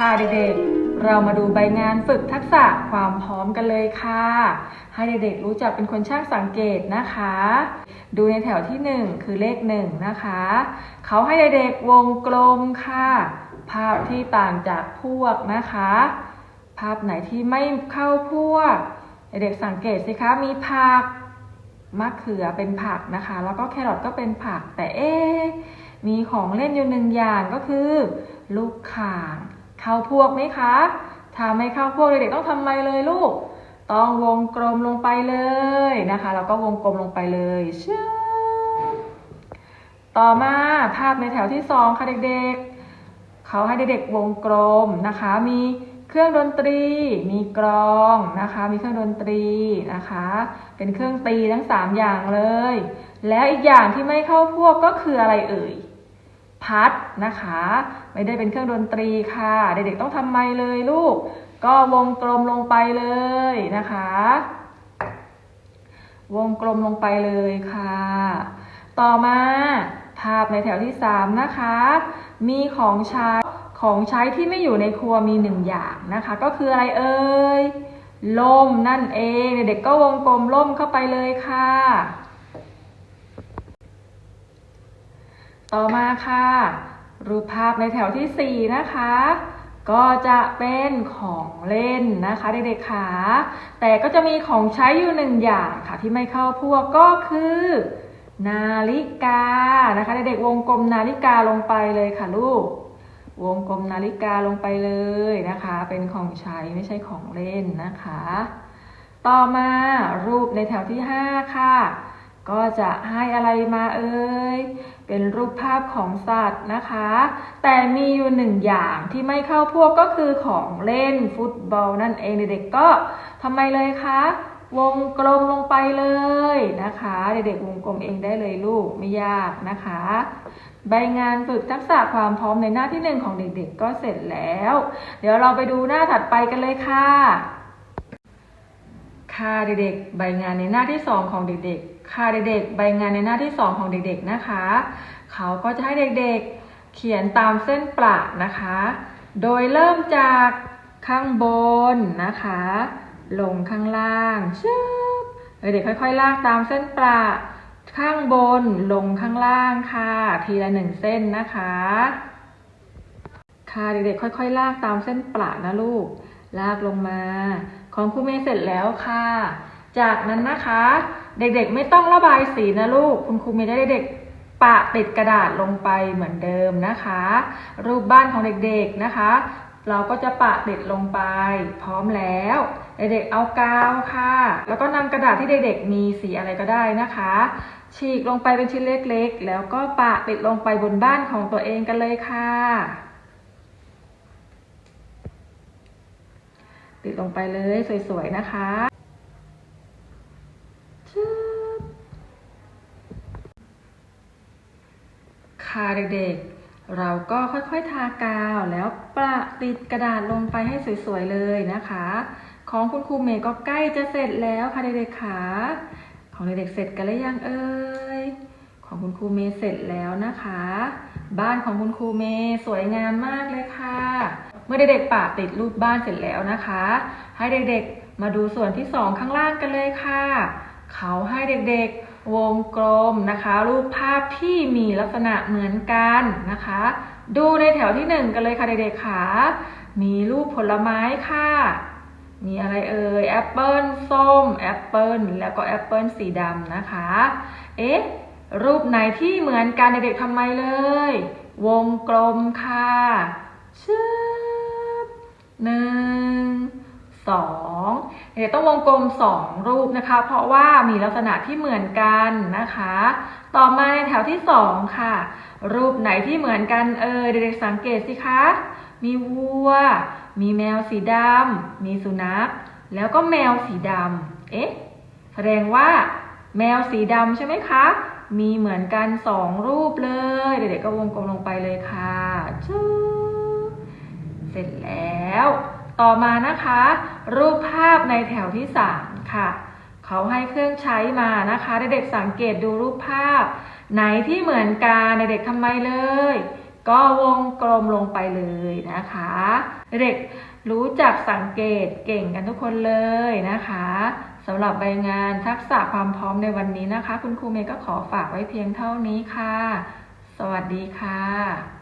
ค่ะเด็กๆ เรามาดูใบงานฝึกทักษะความพร้อมกันเลยค่ะ ให้เด็กๆ รู้จักเป็นคนช่างสังเกตนะคะ ดูในแถวที่หนึ่งคือเลขหนึ่งนะคะ เขาให้เด็กๆ วงกลมค่ะ ภาพที่ต่างจากพวกนะคะ ภาพไหนที่ไม่เข้าพวก เด็กๆ สังเกตสิคะ มีผักมะเขือเป็นผักนะคะ แล้วก็แครอทก็เป็นผัก แต่เอ๊มีของเล่นอยู่หนึ่งอย่างก็คือ ลูกข่าง เข้าพวกไหมคะ ถ้าไม่เข้าพวกเด็กๆต้องทำไมเลยลูก ต้องวงกลมลงไปเลยนะคะ แล้วก็วงกลมลงไปเลยชึบต่อมาภาพในแถวที่สองค่ะเด็กๆ เขาให้เด็กๆวงกลมนะคะ มีเครื่องดนตรี มีกลองนะคะ มีเครื่องดนตรีนะคะ เป็นเครื่องตีทั้งสามอย่างเลย แล้วอีกอย่างที่ไม่เข้าพวกก็คืออะไรเอ่ย พัดนะคะ ไม่ได้เป็นเครื่องดนตรีค่ะ เด็กๆต้องทำไมเลยลูก ก็วงกลมลงไปเลยนะคะ วงกลมลงไปเลยค่ะ ต่อมาภาพในแถวที่ 3 นะคะ มีของใช้ของใช้ที่ไม่อยู่ในครัวมีหนึ่งอย่างนะคะ ก็คืออะไรเอ่ยล่มนั่นเอง เด็กๆก็วงกลมล่มเข้าไปเลยค่ะ ต่อมาค่ะ รูปภาพในแถวที่ 4 นะคะ ก็จะเป็นของเล่นนะคะเด็กๆค่ะแต่ก็จะมีของใช้อยู่หนึ่งอย่างค่ะ ที่ไม่เข้าพวกก็คือ นาฬิกานะคะเด็กๆวงกลมนาฬิกาลงไปเลยค่ะลูก วงกลมนาฬิกาลงไปเลยนะคะ เป็นของใช้ไม่ใช่ของเล่นนะคะ ต่อมารูปในแถวที่ 5 ค่ะ ก็จะให้อะไรมาเอ่ย เป็นรูปภาพของสัตว์นะคะ แต่มีอยู่หนึ่งอย่างที่ไม่เข้าพวกก็คือของเล่นฟุตบอลนั่นเองเด็กๆก็ทำไมเลยคะ วงกลมลงไปเลยนะคะ เด็กๆวงกลมเองได้เลยลูกไม่ยากนะคะ ใบงานฝึกทักษะความพร้อมในหน้าที่หนึ่งของเด็กๆ ก็เสร็จแล้ว เดี๋ยวเราไปดูหน้าถัดไปกันเลยค่ะ ค่ะเด็กๆ ใบงานในหน้าที่2ของเด็กๆ ค่ะเด็กๆ ใบงานในหน้าที่ 2 ของเด็กๆนะคะ เขาก็จะให้เด็กๆเขียนตามเส้นประนะคะ โดยเริ่มจากข้างบนนะคะ ลงข้างล่างชึบเด็กๆค่อยๆ ลากตามเส้นประข้างบนลงข้างล่างค่ะ ทีละหนึ่งเส้นนะคะ ค่ะเด็กๆค่อยๆ ลากตามเส้นประนะลูก ลากลงมา ของครูเมย์เสร็จแล้วค่ะ จากนั้นนะคะ เด็กๆ ไม่ต้องระบายสีนะลูก คุณครูมย์ได้เด็กๆปะติดกระดาษลงไปเหมือนเดิมนะคะ รูปบ้านของเด็กๆนะคะ เราก็จะปะติดลงไป พร้อมแล้ว เด็กๆเอากาวค่ะ แล้วก็นำกระดาษที่เด็กๆมีสีอะไรก็ได้นะคะ ฉีกลงไปเป็นชิ้นเล็กๆ แล้วก็ปะติดลงไปบนบ้านของตัวเองกันเลยค่ะ ติดลงไปเลยสวยๆนะคะ เด็กๆ เราก็ค่อยๆทากาวแล้วประติดกระดาษลงไปให้สวยๆเลยนะคะ ของคุณครูเมย์ก็ใกล้จะเสร็จแล้วค่ะเด็กๆค่ะของเด็กๆเสร็จกันหรือยังเอ่ยของคุณครูเมย์เสร็จแล้วนะคะ บ้านของคุณครูเมย์สวยงามมากเลยค่ะ เมื่อเด็กๆปะติดรูปบ้านเสร็จแล้วนะคะ ให้เด็กๆมาดูส่วนที่สองข้างล่างกันเลยค่ะ เขาให้เด็กๆ วงกลมนะคะ รูปภาพที่มีลักษณะเหมือนกันนะคะ ดูในแถวที่หนึ่งกันเลยค่ะเด็กๆค่ะมีรูปผลไม้ค่ะ มีอะไรเอ่ยแอปเปิลส้มแอปเปิลแล้วก็แอปเปิลสีดำนะคะ เอ๊ะ รูปไหนที่เหมือนกันเด็กๆทำไมเลย วงกลมค่ะชึบหนึ่ง สองเด็กๆต้องวงกลมสองรูปนะคะ เพราะว่ามีลักษณะที่เหมือนกันนะคะ ต่อมาในแถวที่สองค่ะ รูปไหนที่เหมือนกันเออเด็กๆสังเกตสิคะ มีวัว มีแมวสีดำมีสุนัข แล้วก็แมวสีดำเอ๊ะแสดงว่าแมวสีดำใช่ไหมคะ มีเหมือนกันสองรูปเลย เด็กๆก็วงกลมลงไปเลยค่ะชูเสร็จแล้ว ต่อมานะคะ รูปภาพในแถวที่สามค่ะ เขาให้เครื่องใช้มานะคะ เด็กๆสังเกตดูรูปภาพ ไหนที่เหมือนกันเด็กๆทำไมเลย ก็วงกลมลงไปเลยนะคะ เด็กรู้จักสังเกตเก่งกันทุกคนเลยนะคะสำหรับใบงานทักษะความพร้อมในวันนี้นะคะ คุณครูเมย์ก็ขอฝากไว้เพียงเท่านี้ค่ะ สวัสดีค่ะ